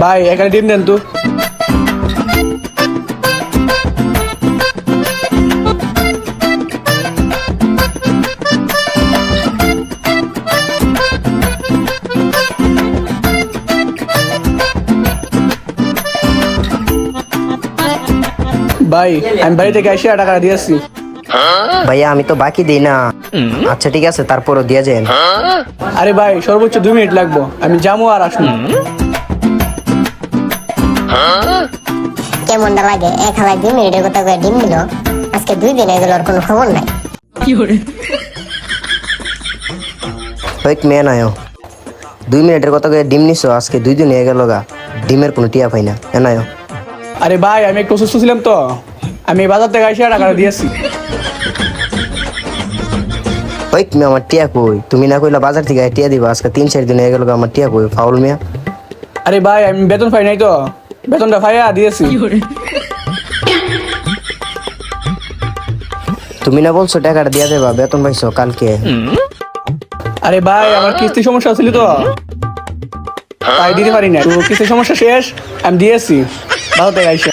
ভাই এখানে ডিম দেন তো ভাই আমি বাড়ি থেকে এসে টাকা দিয়েছি ভাইয়া আমি তো বাকি দিই না। আচ্ছা ঠিক আছে তারপরও দিয়ে যান। আরে ভাই সর্বোচ্চ দুই মিনিট লাগবো। আমি যাব আর আসব। কেমনটা লাগে? এক দুই মিনিটের কথা করে ডিম দিল। আজকে দুই দিন এগুলো আর কোনো খবর নাই। হইক মেয়ে নাও দুই মিনিটের কথা করে ডিম নিছো আজকে দুই দিন হয়ে গেল গা। ডিমের কোনো টিয়া পাই না। এনায়ও আরে ভাই আমি একটু অসুস্থ ছিলাম তো। আমি বাজার থেকে এসে টাকা দিয়েছি হইক মেয়ে আমার টিয়া কই? তুমি না কইলা বাজার থেকে টিয়া দিবা। আজকে তিন চার দিন হয়ে গেল গা আমার টিয়া কই ফাউল মিয়া। আরে ভাই আমি বেতন পাই নাই তো। বেতনটা পাইয়া দিয়েছি তুমি না বলছো টাকাটা দিয়া দেবা বেতন পাইছো কালকে। আরে ভাই আমার কিস্তি সমস্যা ছিল তো। তাই দিতে পারি না তো কিস্তি সমস্যা শেষ আমি দিয়েছি বাজার থেকে আইসা।